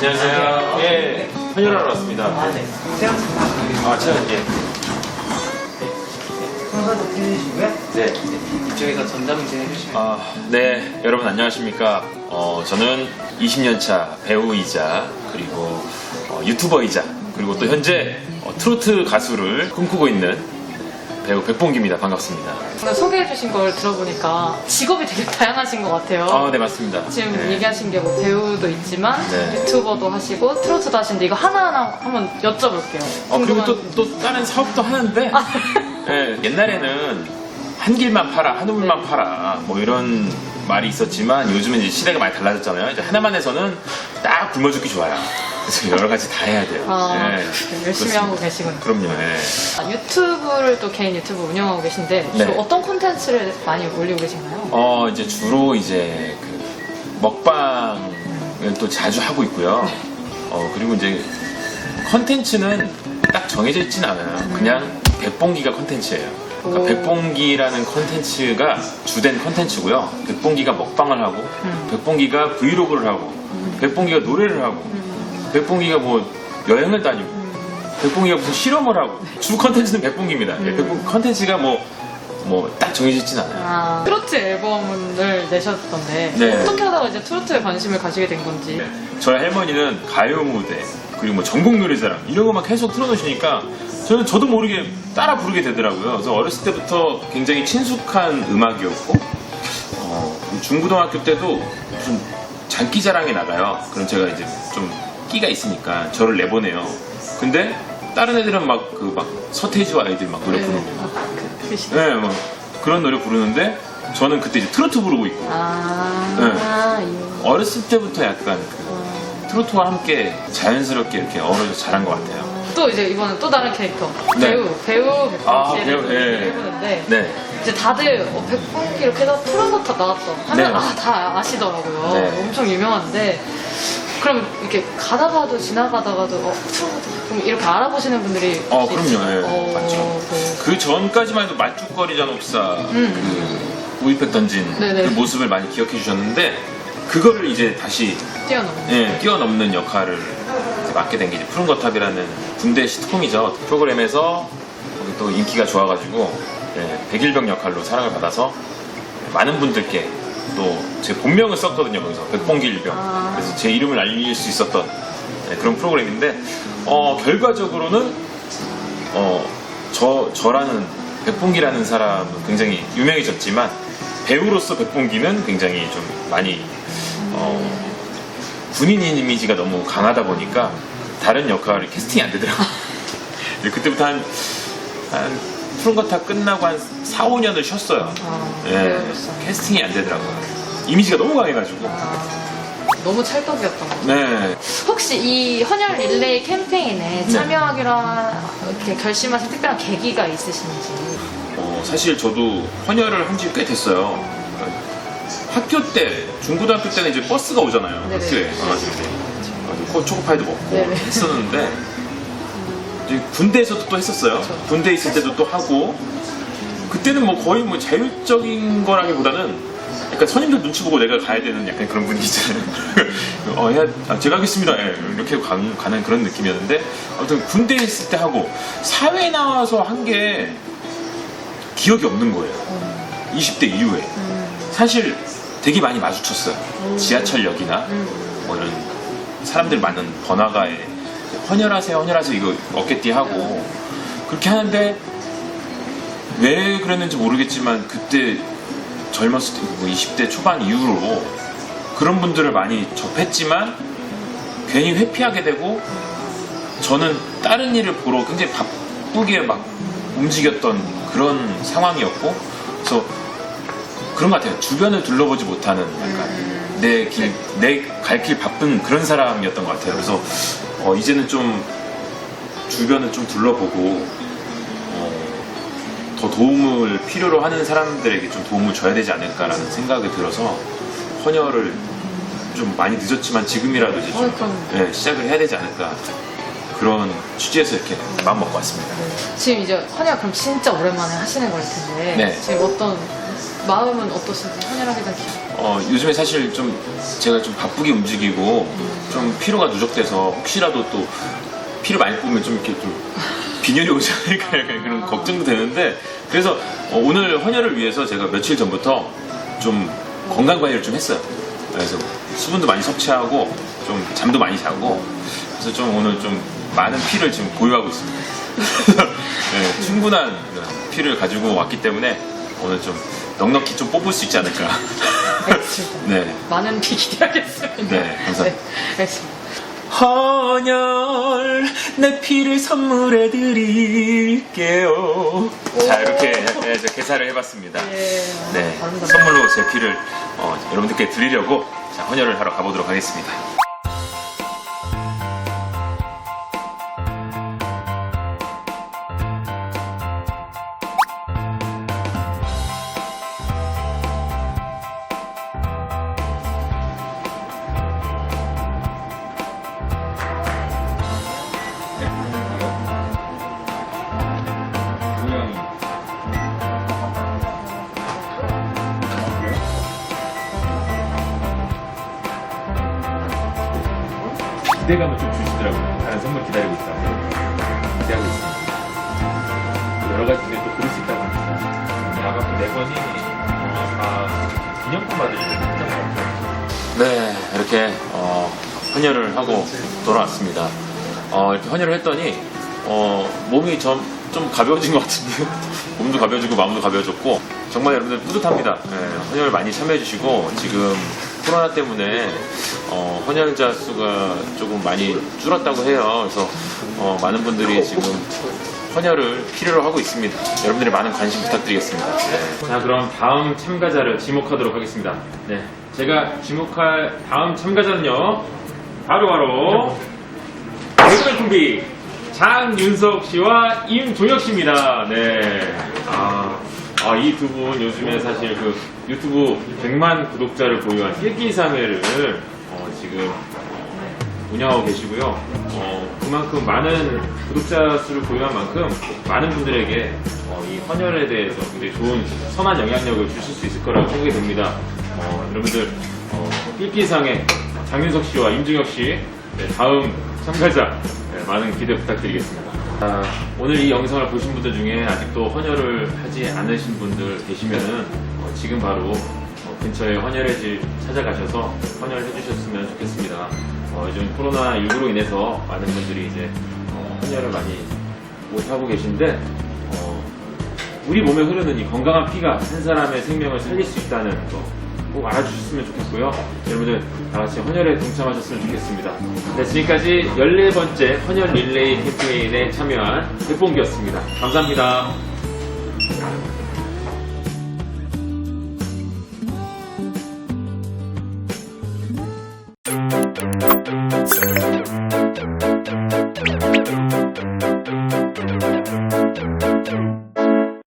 안녕하세요. 예, 헌혈하러 왔습니다. 아, 네. 세영씨가 아, 제가 예. 순서도 해주시고요. 네. 이쪽에서 전자문제 해주시면 아, 네, 여러분 안녕하십니까? 어, 저는 20년차 배우이자 그리고 어, 유튜버이자 그리고 또 현재 어, 트로트 가수를 꿈꾸고 있는 배우 백봉기입니다. 반갑습니다. 오늘 소개해주신 걸 들어보니까 직업이 되게 다양하신 것 같아요. 아, 네, 맞습니다. 지금 네. 얘기하신 게 뭐 배우도 있지만 네. 유튜버도 하시고 트로트도 하시는데 이거 하나하나 한번 여쭤볼게요. 어, 그리고 또, 또 다른 사업도 하는데 예, 옛날에는 한 길만 팔아, 한 우물만 네. 팔아 뭐 이런 말이 있었지만 요즘은 이제 시대가 많이 달라졌잖아요. 이제 하나만 해서는 딱 굶어 죽기 좋아요. 그래서 여러 가지 다 해야 돼요. 아, 예, 열심히 그렇습니다. 하고 계시군요. 그럼요. 예. 아, 유튜브를 또 개인 유튜브 운영하고 계신데 네. 주로 어떤 콘텐츠를 많이 올리고 계신가요? 어 이제 주로 이제 그 먹방을 또 자주 하고 있고요. 어 그리고 이제 컨텐츠는 딱 정해져 있진 않아요. 그냥 백봉기가 컨텐츠예요. 그러니까 오. 백봉기라는 컨텐츠가 주된 컨텐츠고요. 백봉기가 먹방을 하고, 음. 백봉기가 브이로그를 하고, 백봉기가 노래를 하고, 백봉기가 뭐 여행을 다니고, 백봉기가 무슨 실험을 하고 주 컨텐츠는 백봉기입니다. 예, 백봉 컨텐츠가 뭐 뭐 딱 정해져 있진 않아요. 아, 트로트 앨범을 내셨던데 네. 어떻게 하다가 이제 트로트에 관심을 가지게 된 건지 네. 저희 할머니는 가요 무대 그리고 뭐 전국 노래자랑 이런 것만 계속 틀어놓으시니까 저는 저도 모르게 따라 부르게 되더라고요. 그래서 어렸을 때부터 굉장히 친숙한 음악이었고 어, 중고등학교 때도 무슨 장기자랑에 나가요. 그럼 제가 이제 좀 끼가 있으니까 저를 내보내요. 근데 다른 애들은 막 그 막 서태지와 아이들 막 노래 네. 부르고 아, 그, 그 시... 네, 뭐 그런 노래 부르는데 저는 그때 이제 트로트 부르고 있고 아, 네. 이- 어렸을 때부터 약간 그 어. 트로트와 함께 자연스럽게 이렇게 어우러져 자란 것 같아요. 또 이제 이번엔 또 다른 캐릭터 네. 배우 배우 백봉 아, 씨를 배우, 예. 해보는데 네. 이제 다들 어, 백봉기 이렇게 해서 프로모터 나왔어 하면 네. 아다 아시더라고요 네. 엄청 유명한데 그럼 이렇게 가다가도 지나가다가도 어 프로모터 그럼 이렇게 알아보시는 분들이 어, 혹시 그럼요. 예, 있어요? 맞죠. 네. 그 전까지만 해도 말죽거리 잔혹사 음. 그 우유팩 던진 네네. 그 모습을 많이 기억해 주셨는데 그거를 이제 다시 뛰어넘는 예, 뛰어넘는 역할을 이제 맡게 된 게 이제 푸른 거탑이라는 군대 시트콤이죠. 프로그램에서 거기 또 인기가 좋아가지고 예, 백일병 역할로 사랑을 받아서 많은 분들께 또 제 본명을 썼거든요. 거기서 백봉기 일병. 아. 그래서 제 이름을 알릴 수 있었던 예, 그런 프로그램인데 어, 결과적으로는 어, 저, 저라는 백봉기라는 사람은 굉장히 유명해졌지만 배우로서 백봉기는 굉장히 좀 많이 어, 군인인 이미지가 너무 강하다 보니까 다른 역할이 캐스팅이 안 되더라고요. 그때부터 한, 한 푸른 거타 끝나고 한 4, 5년을 쉬었어요. 아, 예, 캐스팅이 안 되더라고요. 이미지가 너무 강해가지고. 아, 너무 찰떡이었던 것 같아요 네. 혹시 이 헌혈 릴레이 캠페인에 참여하기로 하- 이렇게 결심하신 특별한 계기가 있으신지 어, 사실 저도 헌혈을 한 지 꽤 됐어요. 학교 때, 중고등학교 때는 이제 버스가 오잖아요. 네네. 학교에. 와가지고 이제 가지고 초코파이도 먹고 네네. 했었는데, 이제 군대에서도 또 했었어요. 그렇죠. 군대에 있을 때도 또 하고, 그때는 뭐 거의 뭐 자율적인 거라기보다는 약간 선임들 눈치 보고 내가 가야 되는 약간 그런 분위기잖아요. 어, 야, 아, 제가 하겠습니다. 예, 이렇게 가, 가는 그런 느낌이었는데, 아무튼 군대에 있을 때 하고, 사회에 나와서 한 게 기억이 없는 거예요. 20대 이후에. 사실 되게 많이 마주쳤어요. 지하철역이나 뭐 이런 사람들 많은 번화가에 헌혈하세요, 헌혈하세요 이거 어깨띠 하고 그렇게 하는데 왜 그랬는지 모르겠지만 그때 젊었을 때, 뭐 20대 초반 이후로 그런 분들을 많이 접했지만 괜히 회피하게 되고 저는 다른 일을 보러 굉장히 바쁘게 막 움직였던 그런 상황이었고 그래서 그런 것 같아요. 주변을 둘러보지 못하는 약간 내 길, 내 갈 길 바쁜 그런 사람이었던 것 같아요. 그래서 어, 이제는 좀 주변을 좀 둘러보고 어, 더 도움을 필요로 하는 사람들에게 좀 도움을 줘야 되지 않을까라는 생각이 들어서 헌혈을 좀 많이 늦었지만 지금이라도 이제 좀 그럼. 예, 시작을 해야 되지 않을까 그런 취지에서 이렇게 마음 먹고 왔습니다. 지금 이제 헌혈 그럼 진짜 오랜만에 하시는 걸 텐데 네. 지금 어떤 마음은 어떠신지 헌혈하게 된 기분? 어, 요즘에 사실 좀 제가 좀 바쁘게 움직이고 좀 피로가 누적돼서 혹시라도 또 피를 많이 뽑으면 좀 이렇게 좀 빈혈이 오지 않을까 약간 그런 걱정도 되는데 그래서 어, 오늘 헌혈을 위해서 제가 며칠 전부터 좀 건강 관리를 좀 했어요. 그래서 수분도 많이 섭취하고 좀 잠도 많이 자고 그래서 좀 오늘 좀 많은 피를 지금 보유하고 있습니다. 네, 충분한 피를 가지고 왔기 때문에 오늘 좀 넉넉히 좀 뽑을 수 있지 않을까. 알겠습니다. 네. 많은 피 기대하겠습니다. 네, 감사합니다. 네, 알겠습니다. 헌혈 내 피를 선물해 드릴게요. 자 이렇게 네, 저 계산을 해봤습니다. 예, 네, 아름답네요. 선물로 제 피를 어, 여러분들께 드리려고 자, 헌혈을 하러 가보도록 하겠습니다. 기대감을 좀 주시더라고요. 다른 선물 기다리고 있다고. 기대하고 있습니다. 여러 가지 중에 또 고를 수 있다고 합니다. 네, 아까 그네 번이 어, 다 기념품 받으시는 네, 이렇게 어, 헌혈을 하고 돌아왔습니다. 어, 이렇게 헌혈을 했더니 어, 몸이 좀, 좀 가벼워진 것 같은데요. 몸도 가벼워지고 마음도 가벼워졌고 정말 여러분들 뿌듯합니다. 네, 헌혈 많이 참여해주시고 지금 코로나 때문에 어, 헌혈자 수가 조금 많이 줄었다고 해요. 그래서 어, 많은 분들이 지금 헌혈을 필요로 하고 있습니다. 여러분들의 많은 관심 부탁드리겠습니다. 네. 자, 그럼 다음 참가자를 지목하도록 하겠습니다. 네. 제가 지목할 다음 참가자는요. 바로 바로 개그맨 콤비 장윤석 씨와 임종혁 씨입니다. 네. 아, 이 두 분 요즘에 사실 그 유튜브 100만 구독자를 보유한 일기사회를 어, 지금 운영하고 계시고요. 어, 그만큼 많은 구독자 수를 보유한 만큼 많은 분들에게 어, 이 헌혈에 대해서 굉장히 좋은 선한 영향력을 주실 수 있을 거라고 생각이 듭니다. 어, 여러분들 어, 필기상의 장윤석 씨와 임중혁 씨 네, 다음 참가자 네, 많은 기대 부탁드리겠습니다. 아, 오늘 이 영상을 보신 분들 중에 아직도 헌혈을 하지 않으신 분들 계시면은 어, 지금 바로 어, 근처에 헌혈의 집 찾아가셔서 헌혈을 해주셨으면 좋겠습니다. 어, 요즘 코로나19로 인해서 많은 분들이 이제 어, 헌혈을 많이 못하고 계신데 어, 우리 몸에 흐르는 이 건강한 피가 한 사람의 생명을 살릴 수 있다는 거 꼭 알아주셨으면 좋겠고요. 여러분들 다 같이 헌혈에 동참하셨으면 좋겠습니다. 네, 지금까지 14번째 헌혈 릴레이 캠페인에 참여한 백봉기였습니다. 감사합니다.